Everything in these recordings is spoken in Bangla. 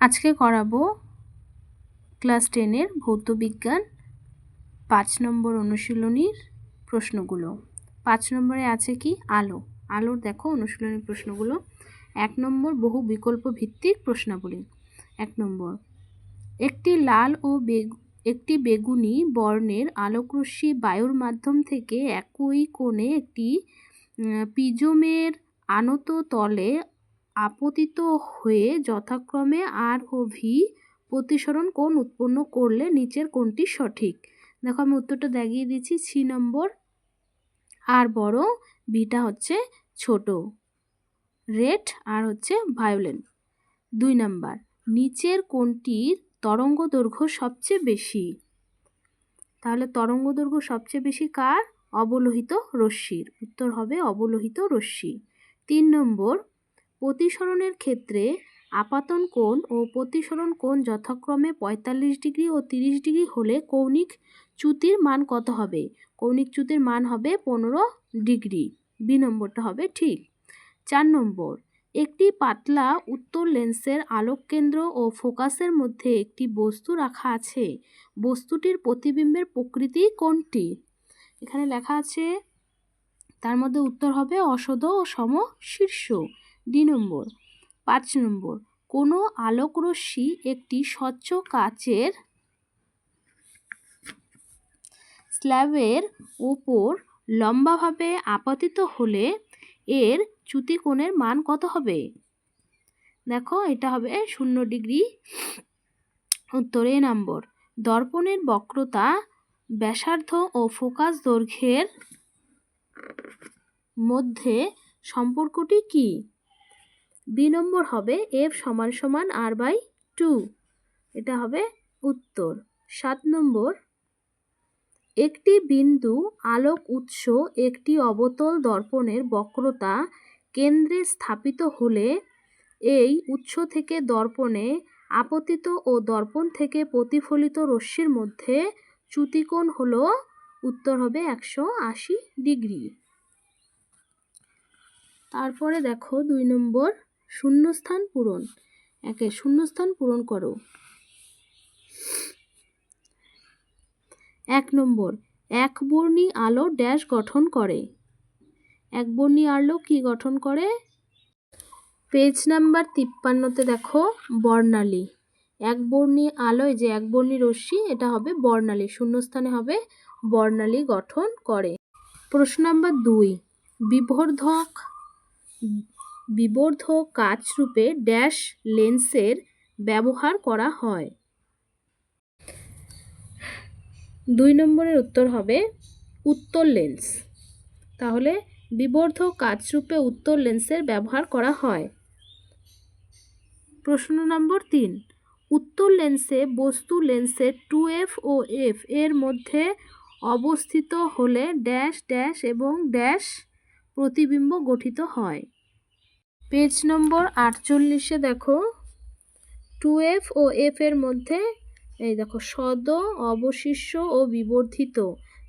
আজকে করাবো ক্লাস টেনের ভৌতবিজ্ঞান, পাঁচ নম্বর অনুশীলনীর প্রশ্নগুলো। পাঁচ নম্বরে আছে কি? আলো। আলোর দেখো অনুশীলনী প্রশ্নগুলো। এক নম্বর বহু বিকল্প ভিত্তিক প্রশ্নাবলী। এক নম্বর, একটি লাল ও বেগ একটি বেগুনি বর্ণের আলোকরশ্মি বায়ুর মাধ্যম থেকে একই কোণে একটি পিজমের আনত তলে আপতিত হয়ে যথাক্রমে আর ও ভি প্রতিসরণ কোণ উৎপন্ন করলে নিচের কোণটি সঠিক। দেখো আমি উত্তরটা দেখিয়ে দিচ্ছি, সি নম্বর। আর বড় ভিটা হচ্ছে ছোট। রেড আর হচ্ছে ভায়োলেন দুই নাম্বার, নিচের কোণটির তরঙ্গ দৈর্ঘ্য সবচেয়ে বেশি। তাহলে তরঙ্গ দৈর্ঘ্য সবচেয়ে বেশি কার? অবলোহিত রশ্মির। উত্তর হবে অবলোহিত রশ্মি। তিন নম্বর প্রতিসরণের ক্ষেত্রে আপাতন কোণ ও প্রতিসরণ কোণ যথাক্রমে পঁয়তাল্লিশ ডিগ্রি ও তিরিশ ডিগ্রি হলে কৌণিক চ্যুতির মান কত হবে? কৌণিক চ্যুতির মান হবে পনেরো ডিগ্রি। বি নম্বরটা হবে ঠিক। চার নম্বর। একটি পাতলা উত্তর লেন্সের আলোক কেন্দ্র ও ফোকাসের মধ্যে একটি বস্তু রাখা আছে। বস্তুটির প্রতিবিম্বের প্রকৃতি কোনটি এখানে লেখা আছে, তার মধ্যে উত্তর হবে অসদ ও সম শীর্ষ দুই নম্বর। পাঁচ নম্বর। কোনো আলোকরশ্মি একটি স্বচ্ছ কাচের স্ল্যাবের ওপর লম্বাভাবে আপাতিত হলে এর চ্যুতিকোণের মান কত হবে? দেখো, এটা হবে শূন্য ডিগ্রি উত্তরে। নম্বর। দর্পণের বক্রতা, ব্যাসার্ধ ও ফোকাস দৈর্ঘ্যের মধ্যে সম্পর্কটি কী? বি নম্বর হবে এফ সমান সমান আর বাই টু। এটা হবে উত্তর। সাত নম্বর। একটি বিন্দু আলোক উৎস একটি অবতল দর্পণের বক্রতা কেন্দ্রে স্থাপিত হলে এই উৎস থেকে দর্পণে আপতিত ও দর্পণ থেকে প্রতিফলিত রশ্মির মধ্যে চ্যুতিকোণ হল উত্তর হবে একশো আশি ডিগ্রি। তারপরে দেখো দুই নম্বর। শূন্যস্থান পূরণ। একে শূন্যস্থান পূরণ করো। এক নম্বর একবর্ণী আলো ড্যাশ গঠন করে। একবর্ণী আলো কি গঠন করে? পেজ নাম্বার তিপ্পান্নতে দেখো, বর্ণালী। একবর্ণী আলোয় যে একবর্ণী রশ্মি, এটা হবে বর্ণালী। শূন্যস্থানে হবে বর্ণালী গঠন করে। প্রশ্ন নাম্বার দুই, বিবর্ধক বিবর্ধক কাচরূপে ড্যাশ লেন্সের ব্যবহার করা হয়। দুই নম্বরের উত্তর হবে উত্তর লেন্স। তাহলে বিবর্ধক কাচরূপে উত্তর লেন্সের ব্যবহার করা হয়। প্রশ্ন নম্বর তিন। উত্তর লেন্সে বস্তু লেন্সের টু এফ ও এফ এর মধ্যে অবস্থিত হলে ড্যাশ ড্যাশ এবং ড্যাশ প্রতিবিম্ব গঠিত হয়। পেজ নম্বর আটচল্লিশে দেখো টু এফ ও এফ এর মধ্যে, এই দেখো, সদ অবশিষ্য ও বিবর্ধিত।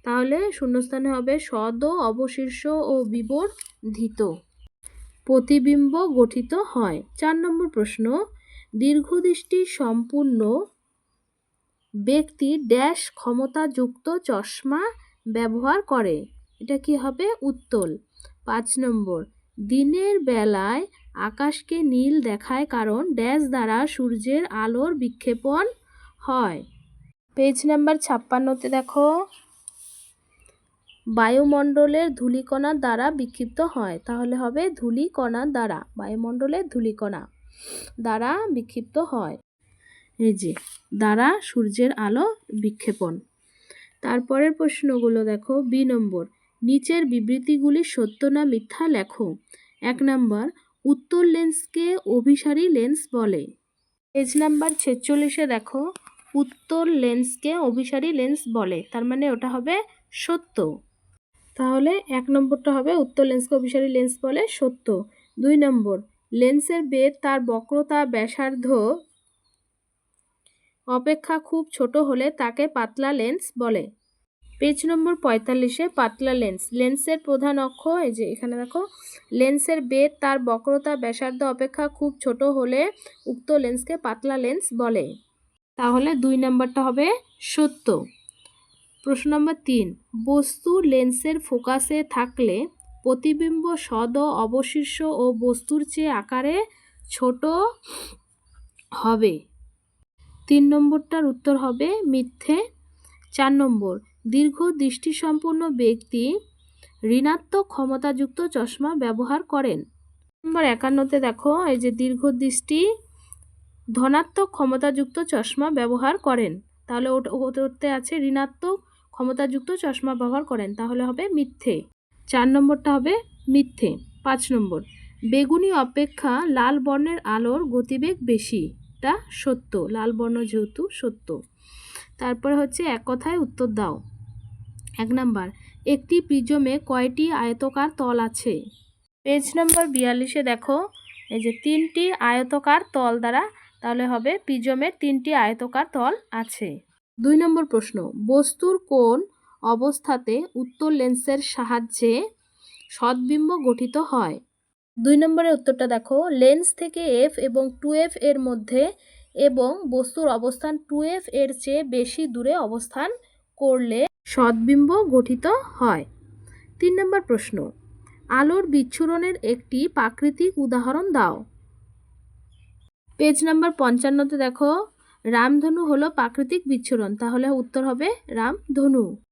তাহলে শূন্যস্থানে হবে সদ অবশিষ্য ও বিবর্ধিত। প্রতিবিম্ব গঠিত হয়। চার নম্বর প্রশ্ন, দীর্ঘদৃষ্টি সম্পূর্ণ ব্যক্তি ড্যাশ ক্ষমতাযুক্ত চশমা ব্যবহার করে। এটা কি হবে? উত্তল। পাঁচ নম্বর দিনের বেলায় আকাশকে নীল দেখায় কারণ ড্যাশ দ্বারা সূর্যের আলোর বিক্ষেপণ হয়। পেজ নাম্বার ছাপ্পান্নতে দেখো। বায়ুমণ্ডলের ধূলিকণা দ্বারা বিক্ষিপ্ত হয়। তাহলে হবে ধূলিকণা দ্বারা, বায়ুমণ্ডলের ধূলিকণা দ্বারা বিক্ষিপ্ত হয়। এই যে, দ্বারা সূর্যের আলো বিক্ষেপণ। তারপরের প্রশ্নগুলো দেখো, বি নম্বর। নিচের বিবৃতিগুলি সত্য না মিথ্যা লেখো। এক নম্বর, উত্তর লেন্সকে অভিসারী লেন্স বলে। পেজ নাম্বার ছেচল্লিশে দেখো, উত্তর লেন্সকে অভিসারী লেন্স বলে। তার মানে ওটা হবে সত্য। তাহলে এক নম্বরটা হবে উত্তর লেন্সকে অভিসারী লেন্স বলে সত্য। দুই নম্বর, লেন্সের বেদ তার বক্রতা, ব্যাসার্ধ অপেক্ষা খুব ছোট হলে তাকে পাতলা লেন্স বলে। পেজ নম্বর পঁয়তাল্লিশে পাতলা লেন্স। লেন্সের প্রধান অক্ষ, এই যে এখানে দেখো, লেন্সের বেদ তার বক্রতা, ব্যাসার্ধ অপেক্ষা খুব ছোট হলে উক্ত লেন্সকে পাতলা লেন্স বলে। তাহলে দুই নম্বরটা হবে সত্য। প্রশ্ন নম্বর তিন, বস্তু লেন্সের ফোকাসে থাকলে প্রতিবিম্ব সদ ও অবশিষ্য ও বস্তুর চেয়ে আকারে ছোট হবে। তিন নম্বরটার উত্তর হবে মিথ্যে। চার নম্বর দীর্ঘ দৃষ্টিসম্পন্ন ব্যক্তি ঋণাত্মক ক্ষমতাযুক্ত চশমা ব্যবহার করেন। নম্বর একান্নতে দেখো, এই যে দীর্ঘ দৃষ্টি, ধনাত্মক ক্ষমতাযুক্ত চশমা ব্যবহার করেন। তাহলে ওটাতে আছে ঋণাত্মক ক্ষমতাযুক্ত চশমা ব্যবহার করেন, তাহলে হবে মিথ্যে। চার নম্বরটা হবে মিথ্যে। পাঁচ নম্বর, বেগুনি অপেক্ষা লাল বর্ণের আলোর গতিবেগ বেশি এটা সত্য, লাল বর্ণ যেহেতু সত্য। তারপরে হচ্ছে এক কথায় উত্তর দাও। এক নাম্বার, একটি প্রিজমে কয়টি আয়তকার তল আছে? পেজ নম্বর বিয়াল্লিশে দেখো, এই যে তিনটি আয়তকার তল দ্বারা, তাহলে হবে প্রিজমের তিনটি আয়তকার তল আছে। দুই নম্বর প্রশ্ন, বস্তুর কোন অবস্থাতে উত্তর লেন্সের সাহায্যে সদ্বিম্ব গঠিত হয়? দুই নম্বরের উত্তরটা দেখো, লেন্স থেকে এফ এবং টু এফ এর মধ্যে এবং বস্তুর অবস্থান টু এফ এর চেয়ে বেশি দূরে অবস্থান করলে সদ্বিম্ব গঠিত হয়। তিন নম্বর প্রশ্ন, আলোর বিচ্ছুরণের একটি প্রাকৃতিক উদাহরণ দাও। পেজ নাম্বার পঞ্চান্নতে দেখো, রামধনু হলো প্রাকৃতিক বিচ্ছুরণ, তাহলে উত্তর হবে রামধনু।